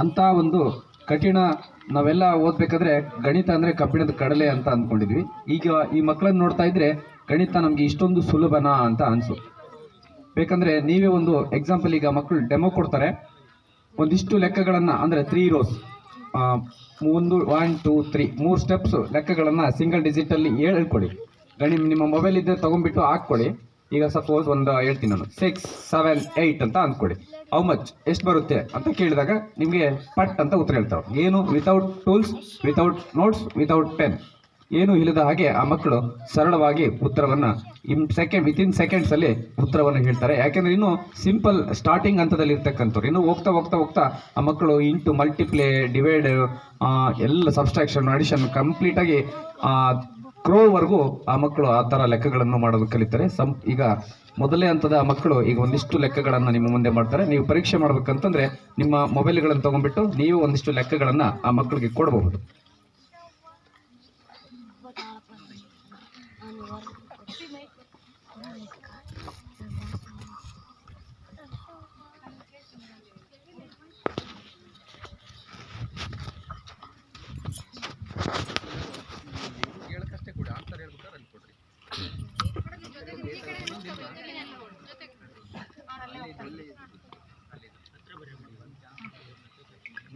ಅಂತ ಒಂದು ಕಠಿಣ ನಾವೆಲ್ಲ ಓದ್ಬೇಕಾದ್ರೆ ಗಣಿತ ಅಂದ್ರೆ ಕಬ್ಬಿಣದ ಕಡಲೆ ಅಂತ ಅಂದ್ಕೊಂಡಿದ್ವಿ. ಈಗ ಈ ಮಕ್ಕಳನ್ನ ನೋಡ್ತಾ ಇದ್ರೆ ಗಣಿತ ನಮ್ಗೆ ಇಷ್ಟೊಂದು ಸುಲಭನಾ ಅಂತ ಅನ್ಸು. ಬೇಕಂದ್ರೆ ನೀವೇ ಒಂದು ಎಕ್ಸಾಂಪಲ್ ಈಗ ಮಕ್ಕಳು ಡೆಮೋ ಕೊಡ್ತಾರೆ. ಒಂದಿಷ್ಟು ಲೆಕ್ಕಗಳನ್ನ ಅಂದ್ರೆ ತ್ರೀ ರೋಸ್ ಒಂದು ಒನ್ ಟೂ ತ್ರೀ ಮೂರು ಸ್ಟೆಪ್ಸ್ ಲೆಕ್ಕಗಳನ್ನ ಸಿಂಗಲ್ ಡಿಜಿಟ್ ಅಲ್ಲಿ ಹೇಳ್ಕೊಡಿ. ಗಣಿ ನಿಮ್ಮ ಮೊಬೈಲ್ ಇದ್ದರೆ ತಗೊಂಡ್ಬಿಟ್ಟು ಹಾಕ್ಕೊಳ್ಳಿ ಈಗ ಸಪೋಸ್ ಒಂದು ಹೇಳ್ತೀನಿ ನಾನು ಸಿಕ್ಸ್ ಸೆವೆನ್ ಏಯ್ಟ್ ಅಂತ ಅಂದ್ಕೊಳ್ಳಿ ಹೌ ಮಚ್ ಎಷ್ಟು ಬರುತ್ತೆ ಅಂತ ಕೇಳಿದಾಗ ನಿಮಗೆ ಪಟ್ ಅಂತ ಉತ್ತರ ಹೇಳ್ತಾರೆ ಏನು without tools without notes without pen ಏನು ಇಲ್ಲದ ಹಾಗೆ ಆ ಮಕ್ಕಳು ಸರಳವಾಗಿ ಉತ್ತರವನ್ನು ಇನ್ ಸೆಕೆಂಡ್ ವಿತಿನ್ ಸೆಕೆಂಡ್ಸಲ್ಲಿ ಉತ್ತರವನ್ನು ಹೇಳ್ತಾರೆ. ಯಾಕೆಂದರೆ ಇನ್ನು ಸಿಂಪಲ್ ಸ್ಟಾರ್ಟಿಂಗ್ ಹಂತದಲ್ಲಿ ಇರ್ತಕ್ಕಂಥವ್ರು. ಇನ್ನು ಹೋಗ್ತಾ ಹೋಗ್ತಾ ಹೋಗ್ತಾ ಆ ಮಕ್ಕಳು ಇಂಟು ಮಲ್ಟಿಪ್ಲೇ ಡಿವೈಡ್ ಎಲ್ಲ ಸಬ್ಸ್ಟ್ರಾಕ್ಷನ್ ಅಡಿಷನ್ ಕಂಪ್ಲೀಟ್ ಆಗಿ ಕ್ರೋವರೆಗೂ ಆ ಮಕ್ಕಳು ಆ ಥರ ಲೆಕ್ಕಗಳನ್ನು ಮಾಡೋದು ಕಲಿತಾರೆ. ಸಂ, ಈಗ ಮೊದಲೇ ಹಂತದ ಮಕ್ಕಳು ಈಗ ಒಂದಿಷ್ಟು ಲೆಕ್ಕಗಳನ್ನು ನಿಮ್ಮ ಮುಂದೆ ಮಾಡ್ತಾರೆ. ನೀವು ಪರೀಕ್ಷೆ ಮಾಡಬೇಕಂತಂದರೆ ನಿಮ್ಮ ಮೊಬೈಲ್ಗಳನ್ನು ತಗೊಂಡ್ಬಿಟ್ಟು ನೀವು ಒಂದಿಷ್ಟು ಲೆಕ್ಕಗಳನ್ನು ಆ ಮಕ್ಕಳಿಗೆ ಕೊಡಬಹುದು.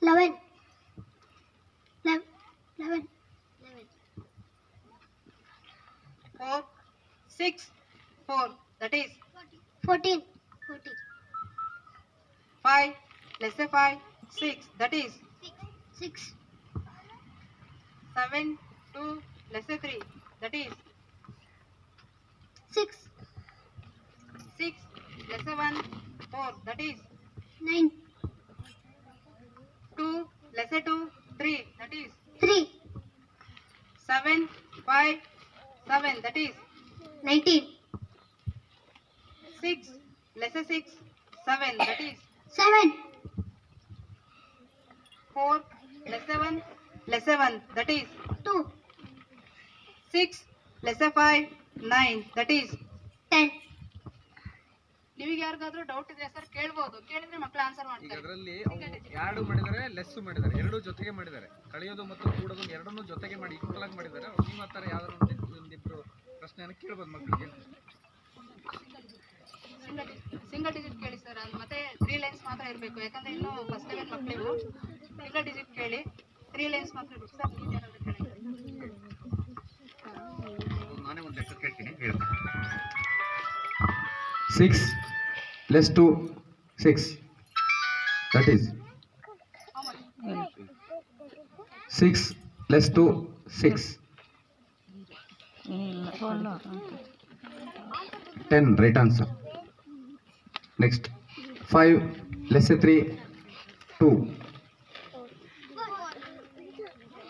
11 11 11 4 6 4 that is 14 14 5 let's say 5 6 that is 6 7 2 let's say 3 that is 6 6 let's say 1 4 that is 9 2, lesser 2, 3. That is 3. 7, 5, 7. That is 19. 6, lesser 6, 7. That is 7. 4, lesser 1, lesser 1. That is 2. 6, lesser 5, 9. That is 10. ನಿಮಗೆ ಯಾರಿಗಾದ್ರೂ ಡೌಟ್ ಇದ್ರೆ ಸರ್ ಕೇಳ್ಬೋದು. ಕೇಳಿದ್ರೆ ಮಕ್ಕಳು answer ಈಗ ಮಾಡ್ತಾರೆ ಅದರಲ್ಲಿ ಎರಡು ಮಾಡಿದ್ದಾರೆ ಲೆಸ್ ಮಾಡಿದ್ದಾರೆ. ಎರಡು ಜೊತೆಗೆ ಮಾಡಿದ್ದಾರೆ. ಕಳೆಯೋದು ಮತ್ತು ಕೂಡೋದು ಎರಡನ್ನೂ ಜೊತೆಗೆ ಮಾಡಿ ಈಕ್ವಲ್ ಆಗಿ ಮಾಡಿದ್ದಾರೆ. ಅವ್ರು ನಿಮ್ಮ ಹತ್ರ ಯಾವ್ದಾರು ಒಂದು ಒಂದಿಬ್ರು ಪ್ರಶ್ನೆಯನ್ನು ಕೇಳ್ಬೋದು ಮಕ್ಕಳಿಗೆ. ಸಿಂಗಲ್ ಡಿಜಿಟ್ ಕೇಳಿ ಸರ್ ಅದು ಮತ್ತೆ ತ್ರೀ ಲೈನ್ಸ್ ಮಾತ್ರ ಇರಬೇಕು. ಯಾಕಂದ್ರೆ ಇನ್ನು ಫಸ್ಟ್ ಲೆವೆಲ್ ಮಕ್ಕಳಿವು ಸಿಂಗಲ್ ಡಿಜಿಟ್ ಕೇಳಿ ತ್ರೀ ಲೈನ್ಸ್ ಮಾತ್ರ ಇರಬೇಕು ಸರ್ ನೀವು ಯಾರಾದ್ರೂ ಕೇಳಿ. ನಾನೇ ಒಂದು ಲೆಕ್ಕ ಕೇಳ್ತೀನಿ. ಹೇಳಿ. Six less to 6. That is 6 less to 6. 10 right answer. Next 5 less than 3 2.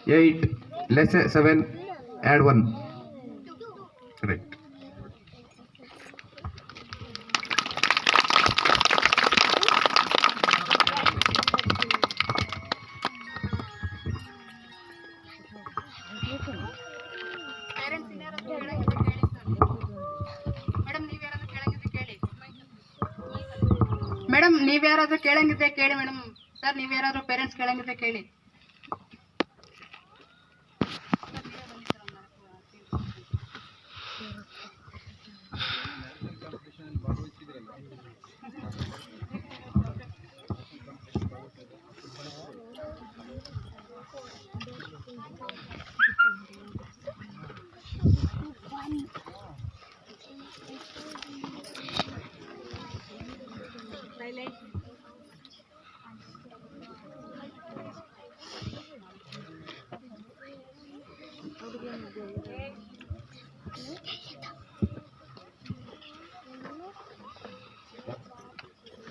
8 less than 7 add 1. Correct. Madam ನೀವು ಯಾರಾದ್ರೂ ಕೇಳಂಗಿದ್ರೆ ಕೇಳಿ. ಮೇಡಮ್ ಸರ್ ನೀವು ಯಾರಾದ್ರೂ ಪೇರೆಂಟ್ಸ್ ಕೇಳಂಗಿದ್ರೆ ಕೇಳಿ.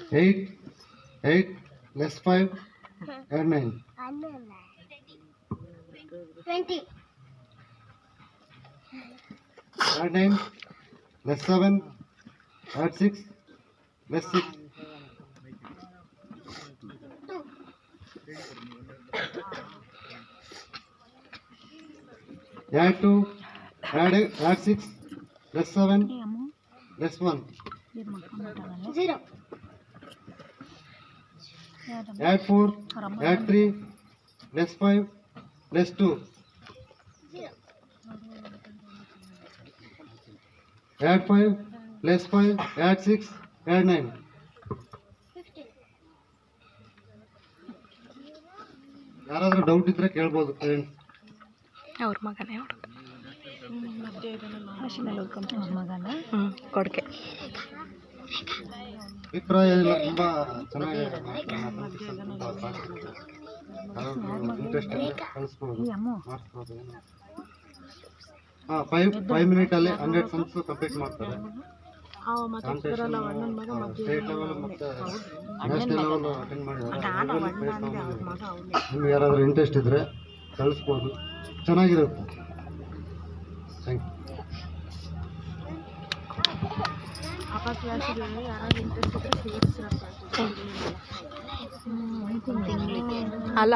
8 8 less 5 and 9 20 eight nine plus seven eight six plus six eight two eight eight six plus seven plus one zero four eight three plus five plus two add 5, plus 5, add 6, add 9. 15. ಯಾರಾದರೂ doubt ಇದ್ರೆ ಕೇಳ್ಬೋದು friends ಅವ್ರ ಮಗನೇ ಹುಡುಗ ಮಷಿನಲ್ಲಿ ಹುಡ್ಕೊಂತ ಮಗನ ಕೊಡ್ಕೆ. ಅಭಿಪ್ರಾಯ ಎಲ್ಲ ತುಂಬ ಚೆನ್ನಾಗಿ ಇಂಟ್ರೆಸ್ಟ್ ಅನಿಸ್ಬೋದು ಮಾಡಿಸ್ಬೋದು. ಫೈವ್ ಫೈವ್ ಮಿನಿಟಲ್ಲಿ ಹಂಡ್ರೆಡ್ ಸಮ್ಸ್ ಕಂಪ್ಲೀಟ್ ಮಾಡ್ತಾರೆ. ಸ್ಟೇಟ್ ಲೆವೆಲ್ ಮತ್ತು ನ್ಯಾಷನಲ್ ಲೆವೆಲ್ ಅಟೆಂಡ್ ಮಾಡಿದ್ದಾರೆ ನಿಮ್ಗೆ ಯಾರಾದರೂ ಇಂಟ್ರೆಸ್ಟ್ ಇದ್ದರೆ ಕಳಿಸ್ಬೋದು. ಚೆನ್ನಾಗಿರುತ್ತೆ. ಥ್ಯಾಂಕ್ ಯು ಅಲ್ಲ